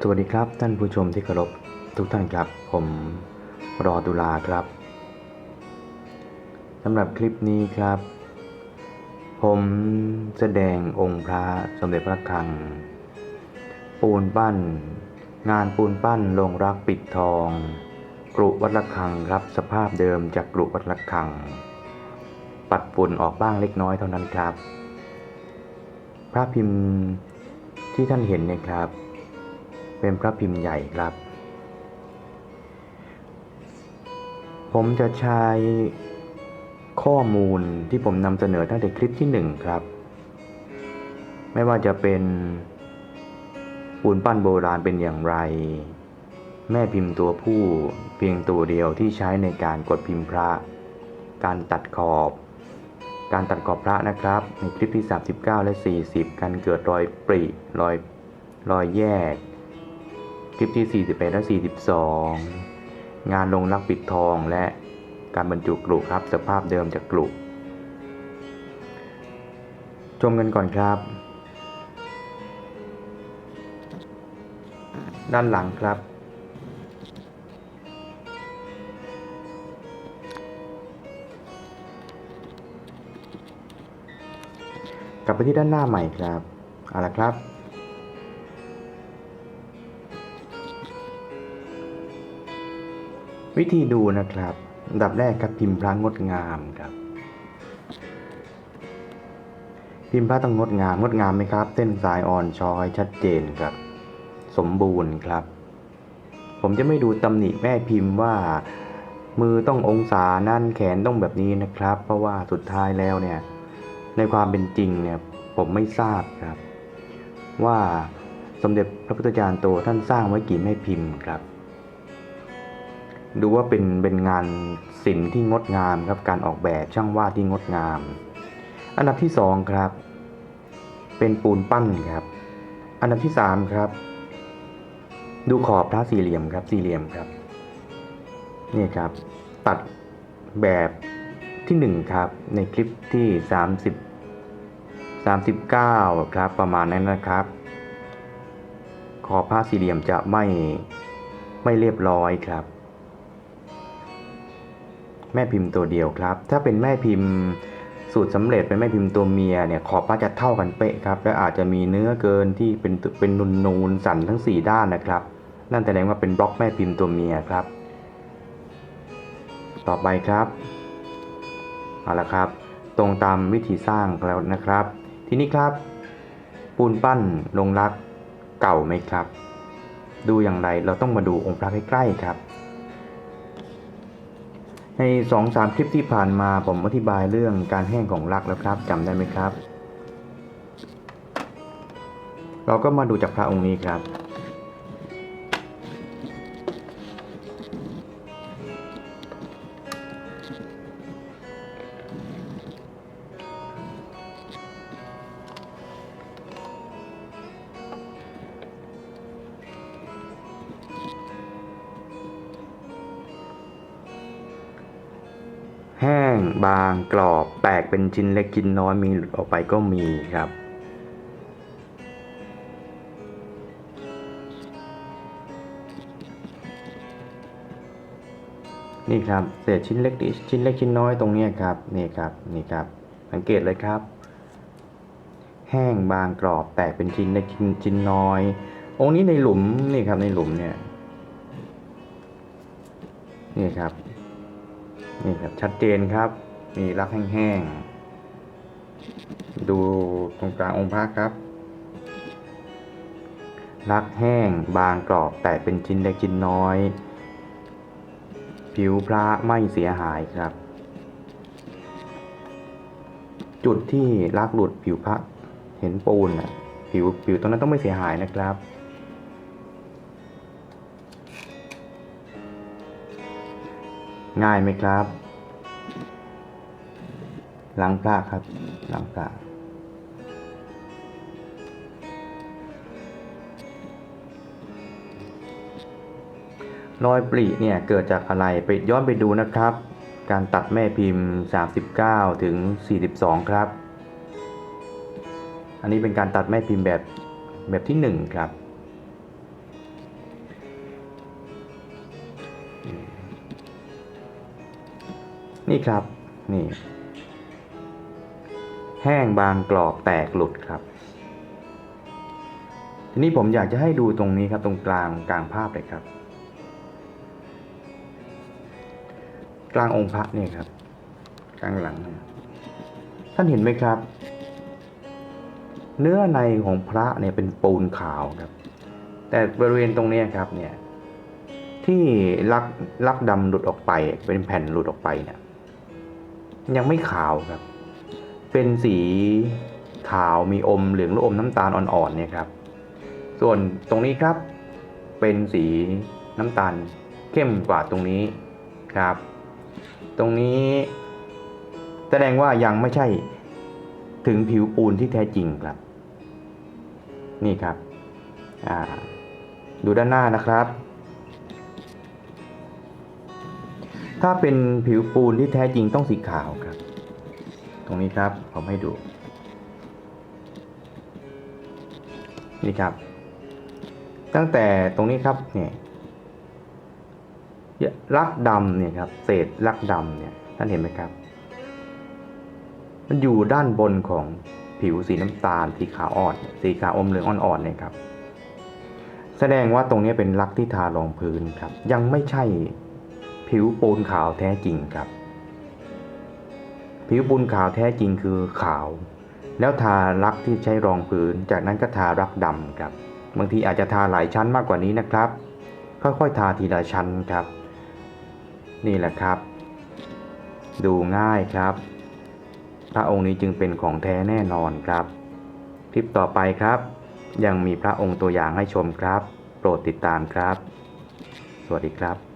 สวัสดีครับท่านผู้ชมที่เคารพทุกท่านครับ ผมรอตุลาครับสำหรับคลิปนี้ครับ ผมแสดงองค์พระสมเด็จพระคัง ปูนปั้น งานปูนปั้นลงรักปิดทองกรุวัดระฆังครับสภาพเดิมจากกรุวัดระฆัง ปัดฝุ่นออกบ้างเล็กน้อยเท่านั้นครับ พระพิมพ์ที่ท่านเห็นเนี่ยครับ เป็นพระพิมพ์ใหญ่ครับ ผมจะใช้ข้อมูลที่ผมนำเสนอตั้งแต่คลิปที่หนึ่งครับ ไม่ว่าจะเป็นปูนปั้นโบราณเป็นอย่างไร แม่พิมพ์ตัวผู้เพียงตัวเดียวที่ใช้ในการกดพิมพ์พระ การตัดขอบ การตัดขอบพระนะครับ ในคลิปที่ 39 และ 40 การเกิดรอยปริรอยรอยแยก คลิปที่ 41 และ 42 งานลงรักปิดทองและการบรรจุกลุครับ สภาพเดิมจากกลุชมกันก่อนครับ ด้านหลังครับ กลับไปที่ด้านหน้าใหม่ครับ เอาละครับ วิธีดูนะครับอันดับแรกครับพิมพ์พระงดงามครับ พิมพ์พระต้องงดงามงดงามไหมครับ เส้นสายอ่อนช้อยชัดเจนครับ สมบูรณ์ครับ ผมจะไม่ดูตำหนิแม่พิมพ์ว่า มือต้ององศานั่นแขนต้องแบบนี้นะครับ เพราะว่าสุดท้ายแล้วเนี่ย ในความเป็นจริงเนี่ยผมไม่ทราบครับ ว่าสมเด็จพระพุทธจารย์โตท่านสร้างไว้กี่แม่พิมพ์ครับ ดูว่าเป็นเป็นงานศิลป์ที่งดงามครับการออกแบบช่างวาดที่งดงาม อันดับที่สองครับ เป็นปูนปั้นครับ อันดับที่สามครับ ดูขอบพระสี่เหลี่ยมครับสี่เหลี่ยมครับนี่ครับ ตัดแบบที่หนึ่งครับ ในคลิปที่สามสิบสามสิบเก้าครับ ประมาณนั้นนะครับ ขอบผ้าสี่เหลี่ยมจะไม่ไม่เรียบร้อยครับ แม่พิมพ์ตัวเดียวครับ ถ้าเป็นแม่พิมพ์สูตรสำเร็จเป็นแม่พิมพ์ตัวเมียเนี่ยขอบผ้าจะเท่ากันเป๊ะครับ และอาจจะมีเนื้อเกินที่เป็นเป็นนูนนูนสันทั้ง 4 ด้านนะครับ นั่นแสดงว่าเป็นบล็อกแม่พิมพ์ตัวเมียครับ ต่อไปครับเอาละครับ ตรงตามวิธีสร้างแล้วนะครับ ทีนี้ครับ ปูนปั้นลงรักเก่าไหมครับ ดูอย่างไรเราต้องมาดูองค์พระใกล้ๆครับ ในสองสามคลิปที่ผ่านมาผมอธิบายเรื่องการแห้งของรักแล้วครับจำได้ไหมครับ เราก็มาดูจากพระองค์นี้ครับ แห้งบางกรอบแตกเป็นชิ้นเล็กชิ้นน้อยมีหลุดออกไปก็มีครับ นี่ครับเศษชิ้นเล็กชิ้นเล็กชิ้นน้อยตรงนี้ครับนี่ครับนี่ครับสังเกตเลยครับ แห้งบางกรอบแตกเป็นชิ้นเล็กชิ้นชิ้นน้อย องค์นี้ในหลุมนี่ครับในหลุมเนี่ยนี่ครับ นี่ครับชัดเจนครับ มีรักแห้งๆ ดูตรงกลางองค์พระครับ รักแห้งบางกรอบแต่เป็นชิ้นเล็กชิ้นน้อย ผิวพระไม่เสียหายครับ จุดที่รักหลุดผิวพระเห็นปูนน่ะผิวผิวตรงนั้นต้องไม่เสียหายนะครับ ง่ายไหมครับ หลังพระครับ หลังพระรอยปริเนี่ยเกิดจากอะไรไปย้อนไปดูนะครับ การตัดแม่พิมพ์ 39 ถึง 42 ครับ อันนี้เป็นการตัดแม่พิมพ์แบบแบบที่ 1 ครับ นี่ครับ นี่ แห้งบางกรอบแตกหลุดครับ ทีนี้ผมอยากจะให้ดูตรงนี้ครับ ตรงกลางกลางภาพเลยครับ กลางองค์พระเนี่ยครับ กลางหลังท่านเห็นไหมครับ เนื้อในของพระเนี่ยเป็นปูนขาวครับ แต่บริเวณตรงนี้ครับเนี่ยที่ลักลักดำหลุดออกไป เป็นแผ่นหลุดออกไปเนี่ย ยังไม่ขาวครับ เป็นสีขาวมีอมเหลืองหรืออมน้ำตาลอ่อนๆเนี่ยครับ ส่วนตรงนี้ครับเป็นสีน้ำตาลเข้มกว่าตรงนี้ครับ ตรงนี้ แสดงว่ายังไม่ใช่ถึงผิวปูนที่แท้จริงครับ นี่ครับ ดูด้านหน้านะครับ ถ้าเป็นผิวปูนที่แท้จริงต้องสีขาวครับ ตรงนี้ครับผมให้ดู นี่ครับ ตั้งแต่ตรงนี้ครับเนี่ยลักดำเนี่ยครับ เศษลักดำเนี่ยท่านเห็นไหมครับ มันอยู่ด้านบนของผิวสีน้ำตาล สีขาวอ่อน สีขาวอมเหลืองอ่อนๆเนี่ยครับ แสดงว่าตรงนี้เป็นลักที่ทารองพื้นครับ ยังไม่ใช่ ผิวปูนขาวแท้จริงครับ ผิวปูนขาวแท้จริงคือขาว แล้วทาลักที่ใช้รองพื้น จากนั้นก็ทารักดำครับ บางทีอาจจะทาหลายชั้นมากกว่านี้นะครับ ค่อยๆทาทีละชั้นครับ นี่แหละครับ ดูง่ายครับ พระองค์นี้จึงเป็นของแท้แน่นอนครับ คลิปต่อไปครับ ยังมีพระองค์ตัวอย่างให้ชมครับ โปรดติดตามครับ สวัสดีครับ